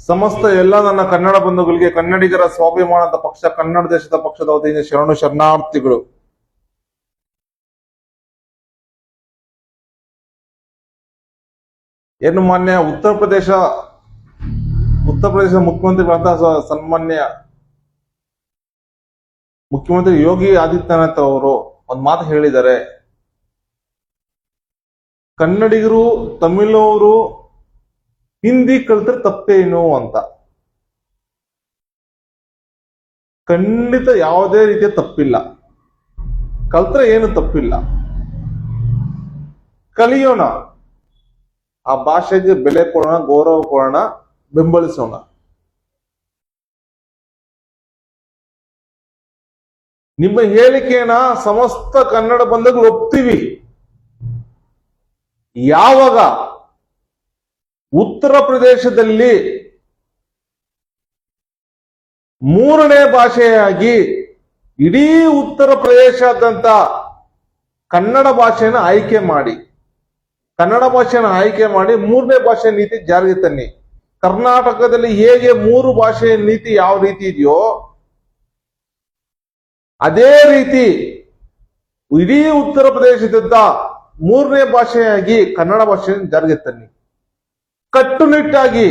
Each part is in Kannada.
ಸಮಸ್ತ ಎಲ್ಲ ನನ್ನ ಕನ್ನಡ ಬಂಧುಗಳಿಗೆ ಕನ್ನಡಿಗರ ಸ್ವಾಭಿಮಾನದ ಪಕ್ಷ, ಕನ್ನಡ ದೇಶದ ಪಕ್ಷದ ವತಿಯಿಂದ ಶರಣು ಶರಣಾರ್ಥಿಗಳು. ಏನು ಮಾನ್ಯ, ಉತ್ತರ ಪ್ರದೇಶ ಉತ್ತರ ಪ್ರದೇಶ ಮುಖ್ಯಮಂತ್ರಿಗಳಂತಹ ಸನ್ಮಾನ್ಯ ಮುಖ್ಯಮಂತ್ರಿ ಯೋಗಿ ಆದಿತ್ಯನಾಥ್ ಅವರು ಒಂದು ಮಾತು ಹೇಳಿದ್ದಾರೆ. ಕನ್ನಡಿಗರು, ತಮಿಳವರು ಹಿಂದಿ ಕಲ್ತ್ರೆ ತಪ್ಪೇನು ಅಂತ. ಖಂಡಿತ ಯಾವುದೇ ರೀತಿಯ ತಪ್ಪಿಲ್ಲ. ಕಲ್ತ್ರೆ ಏನು ತಪ್ಪಿಲ್ಲ. ಕಲಿಯೋಣ. ಆ ಭಾಷೆಗೆ ಬೆಲೆ ಕೊಡೋಣ, ಗೌರವ ಕೊಡೋಣ, ಬೆಂಬಲಿಸೋಣ. ನಿಮ್ಮ ಹೇಳಿಕೆನ ಸಮಸ್ತ ಕನ್ನಡ ಬಂಧುಗಳು ಒಪ್ತೀವಿ. ಯಾವಾಗ? ಉತ್ತರ ಪ್ರದೇಶದಲ್ಲಿ ಮೂರನೇ ಭಾಷೆಯಾಗಿ ಇಡೀ ಉತ್ತರ ಪ್ರದೇಶದಂತ ಕನ್ನಡ ಭಾಷೆಯನ್ನು ಆಯ್ಕೆ ಮಾಡಿ, ಕನ್ನಡ ಭಾಷೆಯನ್ನು ಆಯ್ಕೆ ಮಾಡಿ ಮೂರನೇ ಭಾಷೆ ನೀತಿ ಜಾರಿಗೆ ತನ್ನಿ. ಕರ್ನಾಟಕದಲ್ಲಿ ಹೇಗೆ ಮೂರು ಭಾಷೆಯ ನೀತಿ ಯಾವ ರೀತಿ ಇದೆಯೋ, ಅದೇ ರೀತಿ ಇಡೀ ಉತ್ತರ ಪ್ರದೇಶದಿಂದ ಮೂರನೇ ಭಾಷೆಯಾಗಿ ಕನ್ನಡ ಭಾಷೆಯನ್ನು ಜಾರಿಗೆ ತನ್ನಿ. ಕಟ್ಟುನಿಟ್ಟಾಗಿ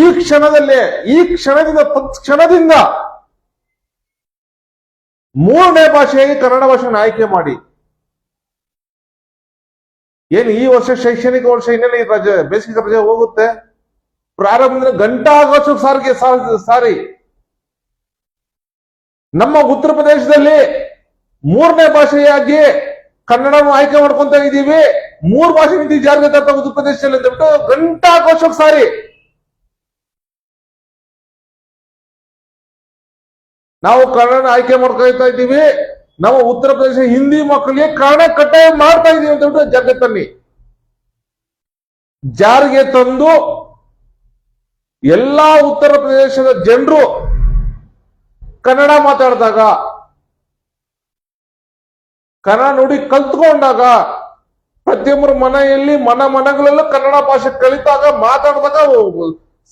ಈ ಕ್ಷಣದಲ್ಲೇ, ಈ ಕ್ಷಣದಿಂದ ತತ್ಕ್ಷಣದಿಂದ ಮೂರನೇ ಭಾಷೆಯಾಗಿ ಕನ್ನಡ ಭಾಷೆಯನ್ನು ಆಯ್ಕೆ ಮಾಡಿ. ಏನು ಈ ವರ್ಷ ಶೈಕ್ಷಣಿಕ ವರ್ಷ ಇನ್ನೇನು ಈ ರಜೆ, ಬೇಸಿಗೆ ರಜೆ ಹೋಗುತ್ತೆ? ಪ್ರಾರಂಭದಿಂದ ಗಂಟಾಗೋಷ್ಟು ಸಾರಿಗೆ ಸಾರಿ. ನಮ್ಮ ಉತ್ತರ ಪ್ರದೇಶದಲ್ಲಿ ಮೂರನೇ ಭಾಷೆಯಾಗಿ ಕನ್ನಡವನ್ನು ಆಯ್ಕೆ ಮಾಡ್ಕೊಂತ ಇದೀವಿ. ಮೂರು ಭಾಷೆ ನೀತಿ ಜಾರಿಗೆ ತರ್ತ ಉತ್ತರ ಪ್ರದೇಶದಲ್ಲಿ ಅಂತ ಬಿಟ್ಟು ಗಂಟಾಗೋಷ್ಟಕ್ಕೆ ಸಾರಿ. ನಾವು ಕನ್ನಡ ಆಯ್ಕೆ ಮಾಡ್ಕೊಳ್ತಾ ಇದ್ದೀವಿ. ನಾವು ಉತ್ತರ ಪ್ರದೇಶ ಹಿಂದಿ ಮಕ್ಕಳಿಗೆ ಕನ್ನಡ ಕಡ್ಡಾಯ ಮಾಡ್ತಾ ಇದೀವಿ ಅಂತ ಬಿಟ್ಟು ತನ್ನಿ. ಜಾರಿಗೆ ತಂದು ಎಲ್ಲಾ ಉತ್ತರ ಪ್ರದೇಶದ ಜನರು ಕನ್ನಡ ಮಾತಾಡಿದಾಗ, ಕನ್ನಡ ನುಡಿ ಕಲ್ತ್ಕೊಂಡಾಗ ಪ್ರತಿಯೊಬ್ಬರ ಮನೆಯಲ್ಲಿ ಮನ ಮನಗಳಲ್ಲೂ ಕನ್ನಡ ಭಾಷೆ ಕಲಿತಾಗ ಮಾತಾಡಿದಾಗ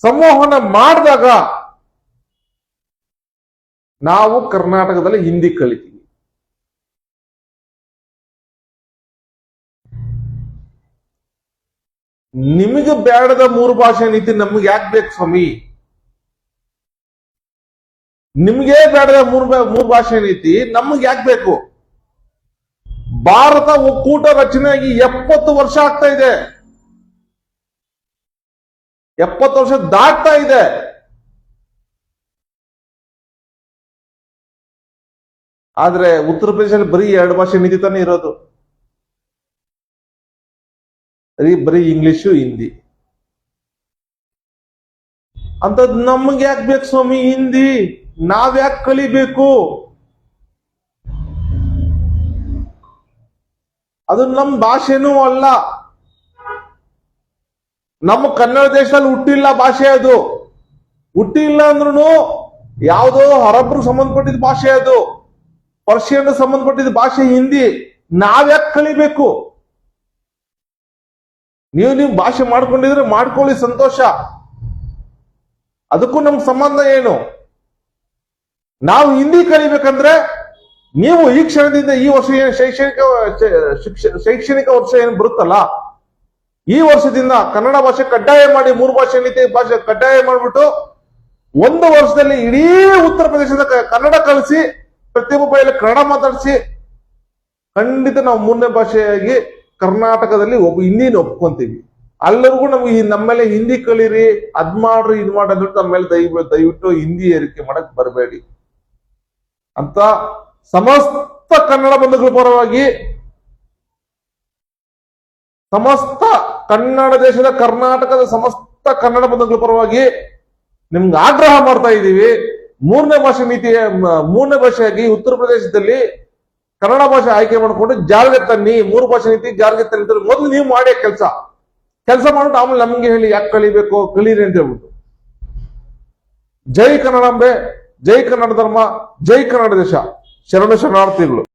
ಸಂವಹನ ಮಾಡಿದಾಗ ನಾವು ಕರ್ನಾಟಕದಲ್ಲಿ ಹಿಂದಿ ಕಲಿತೀವಿ. ನಿಮಗೆ ಬೇಡದ ಮೂರು ಭಾಷೆ ನೀತಿ ನಮ್ಗೆ ಯಾಕೆ ಬೇಕು ಸ್ವಾಮಿ? ನಿಮ್ಗೆ ಬೇಡದ ಮೂರು ಮೂರು ಭಾಷೆ ನೀತಿ ನಮ್ಗೆ ಯಾಕೆ ಬೇಕು? ಭಾರತ ಒಕ್ಕೂಟ ರಚನೆಯಾಗಿ ಎಪ್ಪತ್ತು ವರ್ಷ ಆಗ್ತಾ ಇದೆ. ಎಪ್ಪತ್ತು ವರ್ಷ ದಾಟ್ತಾ ಇದೆ. ಆದ್ರೆ ಉತ್ತರ ಪ್ರದೇಶದಲ್ಲಿ ಬರೀ ಎರಡು ಭಾಷೆ ನಿಧಿ ತಾನೇ ಇರೋದು. ಬರೀ ಬರೀ ಇಂಗ್ಲಿಷು ಹಿಂದಿ. ಅಂತದ್ ನಮ್ಗೆ ಯಾಕೆ ಬೇಕು ಸ್ವಾಮಿ? ಹಿಂದಿ. ನಾವ್ ಯಾಕೆ ಕಲಿಬೇಕು? ಅದು ನಮ್ಮ ಭಾಷೆನೂ ಅಲ್ಲ. ನಮ್ಮ ಕನ್ನಡ ದೇಶದಲ್ಲಿ ಹುಟ್ಟಿಲ್ಲ ಭಾಷೆ ಅದು. ಹುಟ್ಟಿಲ್ಲ ಅಂದ್ರೂ ಯಾವುದೋ ಹೊರಬ್ರು ಸಂಬಂಧಪಟ್ಟಿದ ಭಾಷೆ ಅದು. ಪರ್ಷಿಯನ್ ಸಂಬಂಧಪಟ್ಟಿದ ಭಾಷೆ ಹಿಂದಿ. ನಾವ್ಯಾಕೆ ಕಲಿಬೇಕು? ನೀವು ನೀವು ಭಾಷೆ ಮಾಡ್ಕೊಂಡಿದ್ರೆ ಮಾಡ್ಕೊಳ್ಳಿ ಸಂತೋಷ. ಅದಕ್ಕೂ ನಮ್ಗೆ ಸಂಬಂಧ ಏನು? ನಾವು ಹಿಂದಿ ಕಲಿಬೇಕಂದ್ರೆ ನೀವು ಈ ಕ್ಷಣದಿಂದ ಈ ವರ್ಷ ಏನು ಶೈಕ್ಷಣಿಕ ಶಿಕ್ಷ- ಶೈಕ್ಷಣಿಕ ವರ್ಷ ಏನು ಬರುತ್ತಲ್ಲ? ಈ ವರ್ಷದಿಂದ ಕನ್ನಡ ಭಾಷೆ ಕಡ್ಡಾಯ ಮಾಡಿ, ಮೂರು ಭಾಷೆ ನೀತಿ ಭಾಷೆ ಕಡ್ಡಾಯ ಮಾಡಿಬಿಟ್ಟು ಒಂದು ವರ್ಷದಲ್ಲಿ ಇಡೀ ಉತ್ತರ ಪ್ರದೇಶದ ಕನ್ನಡ ಕಲಿಸಿ, ಪ್ರತಿಯೊಬ್ಬ ಬಾಯಲ್ಲಿ ಕನ್ನಡ ಮಾತಾಡಿಸಿ, ಖಂಡಿತ ನಾವು ಮೂರನೇ ಭಾಷೆಯಾಗಿ ಕರ್ನಾಟಕದಲ್ಲಿ ಒಬ್ಬ ಹಿಂದಿನ ಒಪ್ಕೊಂತೀವಿ. ಅಲ್ಲರಿಗೂ ನಮ್ಗೆ ನಮ್ಮ ಮೇಲೆ ಹಿಂದಿ ಕಲೀರಿ, ಅದ್ ಮಾಡ್ರಿ, ಇದ್ ಮಾಡ್ರಿ ಅಂದ್ಬಿಟ್ಟು ನಮ್ಮ ಮೇಲೆ ದಯವಿಟ್ಟು ಹಿಂದಿ ಏರಿಕೆ ಮಾಡಕ್ ಬರಬೇಡಿ. ಅಂತ ಸಮಸ್ತ ಕನ್ನಡ ಬಂಧುಗಳ ಪರವಾಗಿ ಸಮಸ್ತ ಕನ್ನಡ ದೇಶದ ಕರ್ನಾಟಕದ ಸಮಸ್ತ ಕನ್ನಡ ಬಂಧುಗಳ ಪರವಾಗಿ ನಿಮ್ಗೆ ಆಗ್ರಹ ಮಾಡ್ತಾ ಇದ್ದೀವಿ. ಮೂರನೇ ಭಾಷೆ ನೀತಿ, ಮೂರನೇ ಭಾಷೆಯಾಗಿ ಉತ್ತರ ಪ್ರದೇಶದಲ್ಲಿ ಕನ್ನಡ ಭಾಷೆ ಆಯ್ಕೆ ಮಾಡಿಕೊಂಡು ಜಾರಿಗೆ ತನ್ನಿ. ಮೂರು ಭಾಷೆ ನೀತಿ ಜಾರಿಗೆ ತನ್ನಿ ಮೊದಲು ನೀವು ಮಾಡಿ ಕೆಲಸ. ಕೆಲಸ ಮಾಡ್ಬಿಟ್ಟು ಆಮೇಲೆ ನಮ್ಗೆ ಹೇಳಿ ಯಾಕೆ ಕಲಿಬೇಕು, ಕಲೀರಿ ಅಂತ ಹೇಳ್ಬಿಟ್ಟು. ಜೈ ಕನ್ನಡಾಂಬೆ, ಜೈ ಕನ್ನಡ ಧರ್ಮ, ಜೈ ಕನ್ನಡ ದೇಶ. ಶರಣ ಶರಣಾರ್ಥಿಗಳು.